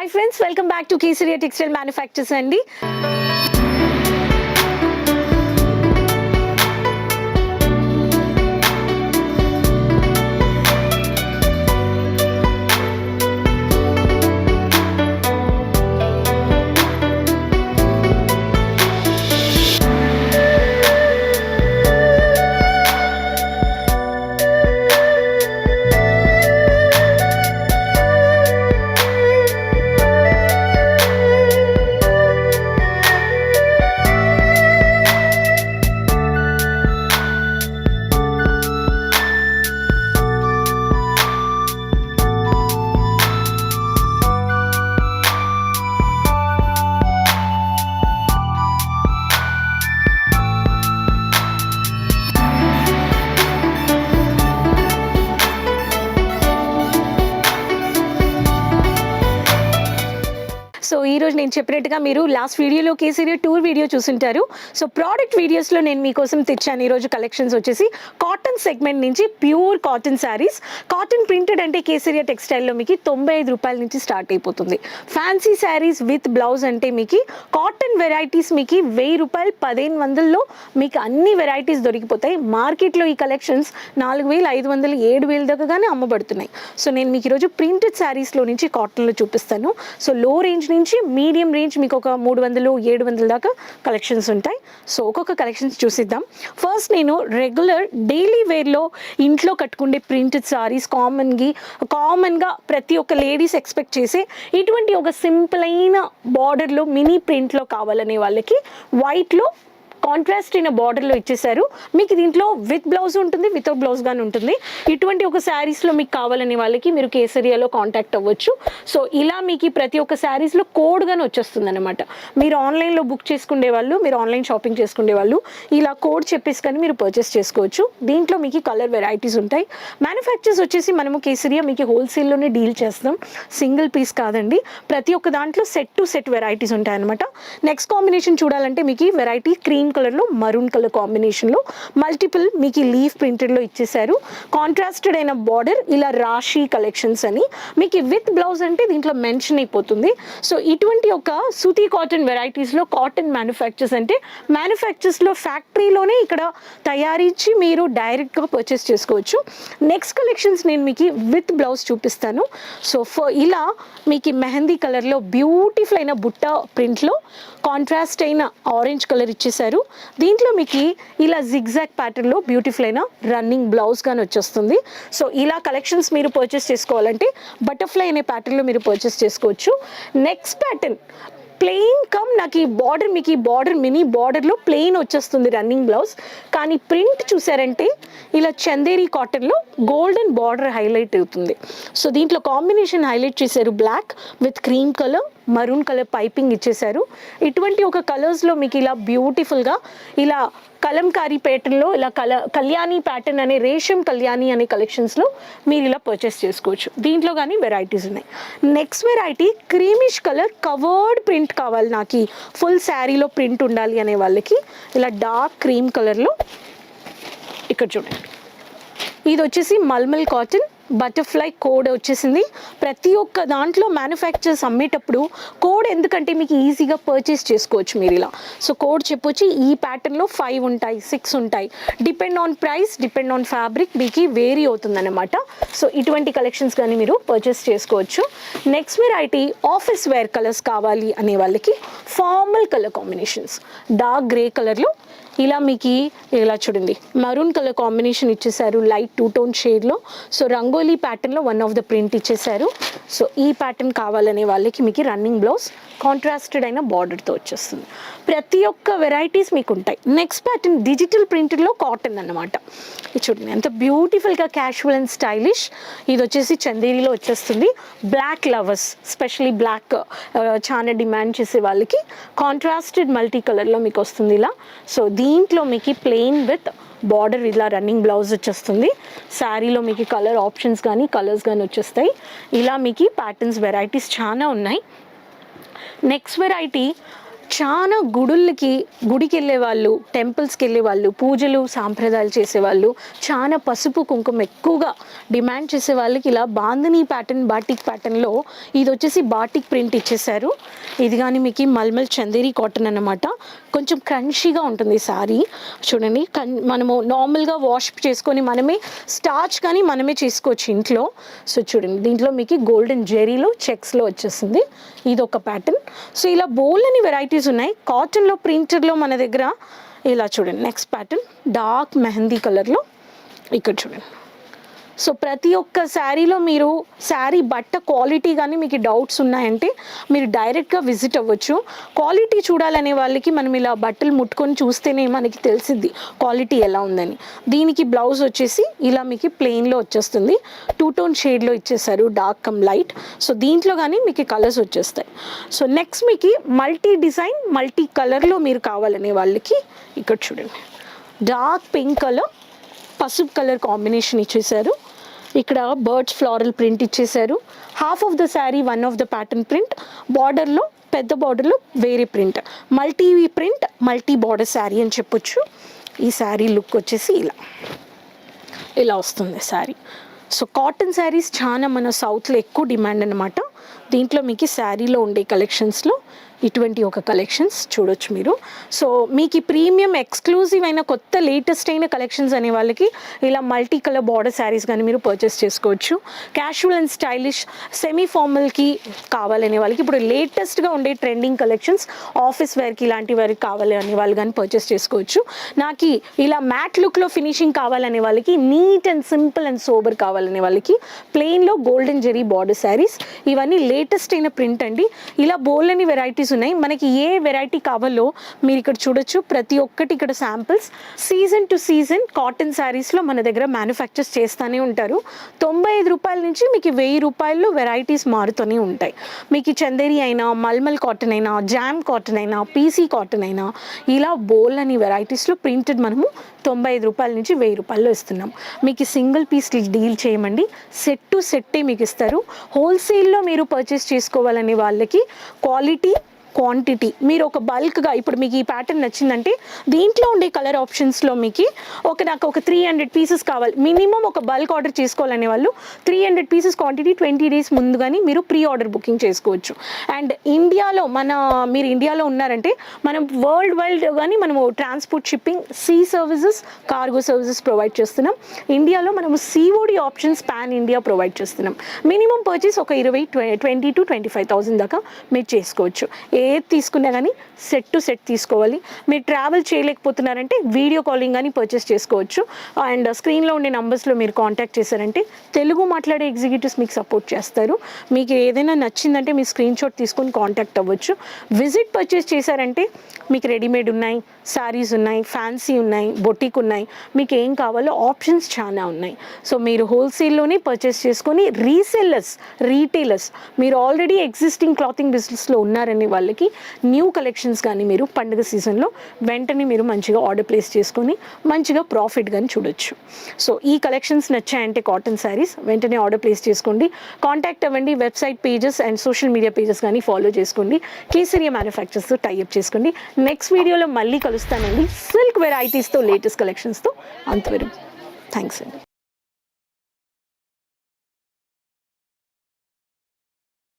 Hi friends welcome back to Kesariya textile manufacturers అండి నేను చెప్పినట్టుగా మీరు లాస్ట్ వీడియోలో కేసరియా టూర్ వీడియో చూసుంటారు. సో ప్రోడక్ట్ వీడియోస్లో నేను మీకోసం తెచ్చాను. ఈరోజు కలెక్షన్స్ వచ్చేసి కాటన్ సెగ్మెంట్ నుంచి pure cotton saris cotton printed అంటే కేసరియా టెక్స్టైల్లో మీకు తొంభై ఐదు రూపాయల నుంచి స్టార్ట్ అయిపోతుంది. ఫ్యాన్సీ శారీస్ విత్ బ్లౌజ్ అంటే మీకు కాటన్ వెరైటీస్ మీకు వెయ్యి రూపాయలు పదిహేను వందల్లో మీకు అన్ని వెరైటీస్ దొరికిపోతాయి. మార్కెట్లో ఈ కలెక్షన్స్ నాలుగు వేలు ఐదు వందలు ఏడు వేల దగ్గరగానే అమ్మబడుతున్నాయి. సో నేను మీకు ఈరోజు ప్రింటెడ్ శారీస్లో నుంచి కాటన్లో చూపిస్తాను. సో లో రేంజ్ నుంచి మీ మీడియం రేంజ్ మీకు ఒక మూడు వందలు ఏడు వందల దాకా కలెక్షన్స్ ఉంటాయి. సో ఒక్కొక్క కలెక్షన్స్ చూసిద్దాం. ఫస్ట్ నేను రెగ్యులర్ డైలీ వేర్లో ఇంట్లో కట్టుకుండే ప్రింటెడ్ సారీస్ కామన్గా కామన్గా ప్రతి ఒక్క లేడీస్ ఎక్స్పెక్ట్ చేసే ఇటువంటి ఒక సింపుల్ అయిన బార్డర్లో మినీ ప్రింట్లో కావాలనే వాళ్ళకి వైట్లో కాంట్రాస్ట్ అయిన బార్డర్లో ఇచ్చేసారు మీకు దీంట్లో విత్ బ్లౌజ్ ఉంటుంది వితౌట్ బ్లౌజ్ గానే ఉంటుంది. ఇటువంటి ఒక శారీస్లో మీకు కావాలనే వాళ్ళకి మీరు కేసరియాలో కాంటాక్ట్ అవ్వచ్చు. సో ఇలా మీకు ప్రతి ఒక్క శారీస్లో కోడ్ కానీ వచ్చేస్తుంది అనమాట మీరు ఆన్లైన్లో బుక్ చేసుకునే వాళ్ళు మీరు ఆన్లైన్ షాపింగ్ చేసుకునే వాళ్ళు ఇలా కోడ్ చెప్పేసి కానీ మీరు పర్చేస్ చేసుకోవచ్చు. దీంట్లో మీకు కలర్ వెరైటీస్ ఉంటాయి. మ్యానుఫ్యాక్చర్స్ వచ్చేసి మనము కేసరియా మీకు హోల్సేల్లోనే డీల్ చేస్తాం. సింగిల్ పీస్ కాదండి. ప్రతి ఒక్క దాంట్లో సెట్ టు సెట్ వెరైటీస్ ఉంటాయి అనమాట నెక్స్ట్ కాంబినేషన్ చూడాలంటే మీకు వెరైటీ క్రీమ్ కలర్లో మరూన్ కలర్ కాంబినేషన్లో మల్టిపుల్ మీకు ఈ లీఫ్ ప్రింటెడ్లో ఇచ్చేసారు కాంట్రాస్టెడ్ అయిన బార్డర్ ఇలా రాశి కలెక్షన్స్ అని. మీకు విత్ బ్లౌజ్ అంటే దీంట్లో మెన్షన్ అయిపోతుంది. సో ఇటువంటి ఒక సూతి కాటన్ వెరైటీస్లో కాటన్ మ్యానుఫ్యాక్చర్స్ అంటే మ్యానుఫ్యాక్చర్స్లో ఫ్యాక్టరీలోనే ఇక్కడ తయారీచి మీరు డైరెక్ట్గా పర్చేస్ చేసుకోవచ్చు. నెక్స్ట్ కలెక్షన్స్ నేను మీకు విత్ బ్లౌజ్ చూపిస్తాను. సో ఫో ఇలా మీకు మెహందీ కలర్లో బ్యూటిఫుల్ అయిన బుట్ట ప్రింట్లో కాంట్రాస్ట్ అయిన ఆరెంజ్ కలర్ ఇచ్చేసారు దీంట్లో మీకు ఇలా జిగ్జాక్ ప్యాటర్న్లో బ్యూటిఫుల్ అయిన రన్నింగ్ బ్లౌజ్ కానీ వచ్చేస్తుంది. సో ఇలా కలెక్షన్స్ మీరు పర్చేస్ చేసుకోవాలంటే బటర్ఫ్లై అనే ప్యాటర్న్లో మీరు పర్చేస్ చేసుకోవచ్చు. నెక్స్ట్ ప్యాటర్న్ ప్లెయిన్ కమ్ నాకు ఈ బార్డర్ మీకు ఈ బార్డర్ మినీ బార్డర్లో ప్లెయిన్ వచ్చేస్తుంది రన్నింగ్ బ్లౌజ్ కానీ ప్రింట్ చూసారంటే ఇలా చందేరి కాటన్లో గోల్డెన్ బార్డర్ హైలైట్ అవుతుంది. సో దీంట్లో కాంబినేషన్ హైలైట్ చేశారు black with cream colour maroon colour piping ఇచ్చేశారు. ఇటువంటి ఒక కలర్స్లో మీకు ఇలా బ్యూటిఫుల్గా ఇలా కలంకారీ ప్యాటర్న్లో ఇలా కల కళ్యాణి ప్యాటర్న్ అనే రేషం కళ్యాణి అనే కలెక్షన్స్లో మీరు ఇలా పర్చేస్ చేసుకోవచ్చు. దీంట్లో కానీ వెరైటీస్ ఉన్నాయి. Next variety creamish colour covered print కావాలి నాకు ఫుల్ శారీలో ప్రింట్ ఉండాలి అనే వాళ్ళకి. ఇలా డార్క్ క్రీమ్ కలర్లో ఇక్కడ చూడండి. ఇది వచ్చేసి మల్మల్ కాటన్ బటర్ఫ్లై కోడ్ వచ్చేసింది. ప్రతి ఒక్క దాంట్లో మ్యానుఫ్యాక్చర్స్ అమ్మేటప్పుడు కోడ్ ఎందుకంటే మీకు ఈజీగా పర్చేస్ చేసుకోవచ్చు మీరు ఇలా. సో కోడ్ చెప్పొచ్చి. ఈ ప్యాటర్న్లో ఫైవ్ ఉంటాయి సిక్స్ ఉంటాయి. Depend on price depend on fabric మీకు వేరీ అవుతుందన్నమాట. సో ఇటువంటి కలెక్షన్స్ కానీ మీరు పర్చేస్ చేసుకోవచ్చు. Next variety office wear colours కావాలి అనే వాళ్ళకి formal colour combinations dark grey కలర్లో ఇలా మీకు ఇలా చూడండి. మరూన్ కలర్ కాంబినేషన్ ఇచ్చేసారు లైట్ టూ టోన్ షేడ్లో సో రంగోలీ ప్యాటర్న్లో వన్ ఆఫ్ ద ప్రింట్ ఇచ్చేసారు సో ఈ ప్యాటర్న్ కావాలనే వాళ్ళకి మీకు రన్నింగ్ బ్లౌజ్ కాంట్రాస్టెడ్ అయిన బార్డర్తో వచ్చేస్తుంది. ప్రతి ఒక్క వెరైటీస్ మీకు ఉంటాయి. నెక్స్ట్ ప్యాటర్న్ డిజిటల్ ప్రింటెడ్లో కాటన్ అన్నమాట. ఇది చూడండి ఎంత బ్యూటిఫుల్గా క్యాషువల్ అండ్ స్టైలిష్ ఇది వచ్చేసి చందేరిలో వచ్చేస్తుంది. బ్లాక్ లవర్స్ స్పెషలీ బ్లాక్ చాలా డిమాండ్ చేసే వాళ్ళకి కాంట్రాస్టెడ్ మల్టీ కలర్లో మీకు వస్తుంది ఇలా. సో దీంట్లో మీకు ప్లెయిన్ విత్ బార్డర్ ఇలా రన్నింగ్ బ్లౌజ్ వచ్చేస్తుంది. శారీలో మీకు కలర్ ఆప్షన్స్ కానీ కలర్స్ కానీ వచ్చేస్తాయి. ఇలా మీకు ప్యాటర్న్స్ వెరైటీస్ చాలా ఉన్నాయి. నెక్స్ట్ వెరైటీ చాలా గుడులకి గుడికి వెళ్ళే వాళ్ళు టెంపుల్స్కి వెళ్ళే వాళ్ళు పూజలు సాంప్రదాయాలు చేసేవాళ్ళు చాలా పసుపు కుంకుమ ఎక్కువగా డిమాండ్ చేసే వాళ్ళకి ఇలా బాందని ప్యాటర్న్ బాటిక్ ప్యాటర్న్లో ఇది వచ్చేసి బాటిక్ ప్రింట్ ఇచ్చేసారు ఇది కానీ మీకు మల్మల్ చందేరి కాటన్ అన్నమాట. కొంచెం క్రంచీగా ఉంటుంది సారీ. చూడండి కన్ మనము నార్మల్గా వాష్ చేసుకొని మనమే స్టార్చ్ కానీ మనమే చేసుకోవచ్చు ఇంట్లో. సో చూడండి దీంట్లో మీకు గోల్డెన్ జెరీలో చెక్స్లో వచ్చేసింది ఇది ఒక ప్యాటర్న్. సో ఇలా బోల్ అని వెరైటీస్ ఉన్నాయి. కాటన్లో ప్రింటెడ్లో మన దగ్గర ఇలా చూడండి నెక్స్ట్ ప్యాటర్న్ డార్క్ మెహందీ కలర్లో. ఇక్కడ చూడండి. సో ప్రతి ఒక్క శారీలో మీరు శారీ బట్ట క్వాలిటీ కానీ మీకు డౌట్స్ ఉన్నాయంటే మీరు డైరెక్ట్గా విజిట్ అవ్వచ్చు. క్వాలిటీ చూడాలనే వాళ్ళకి మనం ఇలా బట్టలు ముట్టుకొని చూస్తేనే మనకి తెలిసిద్ది క్వాలిటీ ఎలా ఉందని. దీనికి బ్లౌజ్ వచ్చేసి ఇలా మీకు ప్లెయిన్లో వచ్చేస్తుంది. టూ టోన్ షేడ్లో ఇచ్చేసారు డార్క్ కమ్ లైట్. సో దీంట్లో కానీ మీకు కలర్స్ వచ్చేస్తాయి. సో నెక్స్ట్ మీకు మల్టీ డిజైన్ మల్టీ కలర్లో మీరు కావాలనే వాళ్ళకి ఇక్కడ చూడండి. డార్క్ పింక్ కలర్ పసుపు కలర్ కాంబినేషన్ ఇచ్చేసారు ఇక్కడ బర్డ్స్ ఫ్లారల్ ప్రింట్ ఇచ్చేసారు half of the sari one of the pattern print. బార్డర్లో పెద్ద బార్డర్లో వేరే print. Multi print multi border sari అని చెప్పొచ్చు. ఈ శారీ లుక్ వచ్చేసి ఇలా. ఇలా వస్తుంది శారీ. సో కాటన్ శారీస్ చాలా మన సౌత్లో ఎక్కువ డిమాండ్ అనమాట దీంట్లో మీకు శారీలో ఉండే కలెక్షన్స్లో ఇటువంటి ఒక కలెక్షన్స్ చూడొచ్చు మీరు. సో మీకు ఈ ప్రీమియం ఎక్స్క్లూజివ్ అయిన కొత్త లేటెస్ట్ అయిన కలెక్షన్స్ అనే వాళ్ళకి ఇలా మల్టీ కలర్ బార్డర్ శారీస్ కానీ మీరు పర్చేస్ చేసుకోవచ్చు. క్యాషువల్ అండ్ స్టైలిష్ సెమీ ఫార్మల్కి కావాలనే వాళ్ళకి ఇప్పుడు లేటెస్ట్గా ఉండే ట్రెండింగ్ కలెక్షన్స్ ఆఫీస్ వేర్కి ఇలాంటి వారికి కావాలి అనే వాళ్ళు కానీ పర్చేస్ చేసుకోవచ్చు. నాకు ఇలా మ్యాట్ లుక్లో ఫినిషింగ్ కావాలనే వాళ్ళకి neat and simple and sober కావాలనే వాళ్ళకి ప్లెయిన్లో గోల్డెన్ జెరీ బార్డర్ శారీస్ ఇవన్నీ లేటెస్ట్ అయిన ప్రింట్ అండి. ఇలా బోల్డ్ అని వెరైటీస్ ఉన్నాయి. మనకి ఏ వెరైటీ కావాలో మీరు ఇక్కడ చూడొచ్చు. ప్రతి ఒక్కటి ఇక్కడ samples season to season cotton శారీస్లో మన దగ్గర మ్యానుఫ్యాక్చర్స్ చేస్తూనే ఉంటారు. తొంభై ఐదు రూపాయల నుంచి మీకు వెయ్యి రూపాయల్లో వెరైటీస్ మారుతూనే ఉంటాయి. మీకు చందేరి అయినా మల్మల్ కాటన్ అయినా జామ్ కాటన్ అయినా పీసీ కాటన్ అయినా ఇలా బోల్ అని వెరైటీస్లో ప్రింటెడ్ మనము తొంభై ఐదు రూపాయల నుంచి వెయ్యి రూపాయల్లో ఇస్తున్నాం. మీకు సింగిల్ పీస్ డీల్ చేయమండి. సెట్ టు సెట్టే మీకు ఇస్తారు. హోల్సేల్లో మీరు పర్చేస్ చేసుకోవాలనే వాళ్ళకి క్వాలిటీ క్వాంటిటీ మీరు ఒక బల్క్గా ఇప్పుడు మీకు ఈ ప్యాటర్న్ నచ్చిందంటే దీంట్లో ఉండే కలర్ ఆప్షన్స్లో మీకు ఒక నాకు ఒక త్రీ హండ్రెడ్ పీసెస్ కావాలి. మినిమం ఒక బల్క్ ఆర్డర్ చేసుకోవాలనే వాళ్ళు three hundred pieces quantity twenty days ముందుగానే మీరు ప్రీ ఆర్డర్ బుకింగ్ చేసుకోవచ్చు. అండ్ ఇండియాలో మన మీరు ఇండియాలో ఉన్నారంటే మనం వరల్డ్ వైడ్ కానీ మనము transport shipping sea services cargo services provide చేస్తున్నాం. ఇండియాలో మనము COD options pan India provide చేస్తున్నాం. మినిమం పర్చేస్ ఒక ఇరవై twenty two twenty five thousand దాకా మీరు చేసుకోవచ్చు. ఏది తీసుకున్నా కానీ సెట్ టు సెట్ తీసుకోవాలి. మీరు ట్రావెల్ చేయలేకపోతున్నారంటే వీడియో కాలింగ్ కానీ పర్చేస్ చేసుకోవచ్చు. అండ్ స్క్రీన్లో ఉండే నంబర్స్లో మీరు కాంటాక్ట్ చేశారంటే తెలుగు మాట్లాడే ఎగ్జిక్యూటివ్స్ మీకు సపోర్ట్ చేస్తారు. మీకు ఏదైనా నచ్చిందంటే మీ స్క్రీన్ షాట్ తీసుకొని కాంటాక్ట్ అవ్వచ్చు. విజిట్ పర్చేస్ చేశారంటే మీకు రెడీమేడ్ ఉన్నాయి శారీస్ ఉన్నాయి ఫ్యాన్సీ ఉన్నాయి బొటిక్ ఉన్నాయి. మీకు ఏం కావాలో ఆప్షన్స్ చాలా ఉన్నాయి. సో మీరు హోల్సేల్లోనే పర్చేస్ చేసుకొని రీసెల్లర్స్ రీటైలర్స్ మీరు ఆల్రెడీ ఎగ్జిస్టింగ్ క్లాతింగ్ బిజినెస్లో ఉన్నారని వాళ్ళు వాళ్ళకి న్యూ కలెక్షన్స్ కానీ మీరు పండుగ సీజన్లో వెంటనే మీరు మంచిగా ఆర్డర్ ప్లేస్ చేసుకొని మంచిగా ప్రాఫిట్ కానీ చూడొచ్చు. సో ఈ కలెక్షన్స్ నచ్చాయంటే కాటన్ శారీస్ వెంటనే ఆర్డర్ ప్లేస్ చేసుకోండి. కాంటాక్ట్ అవ్వండి website pages and social media pages కానీ ఫాలో చేసుకోండి. కేసరియా మ్యానుఫ్యాక్చర్స్తో టైఅప్ చేసుకోండి. నెక్స్ట్ వీడియోలో మళ్ళీ కలుస్తానండి. సిల్క్ వెరైటీస్తో లేటెస్ట్ కలెక్షన్స్తో అంతవరకు. థ్యాంక్స్ అండి.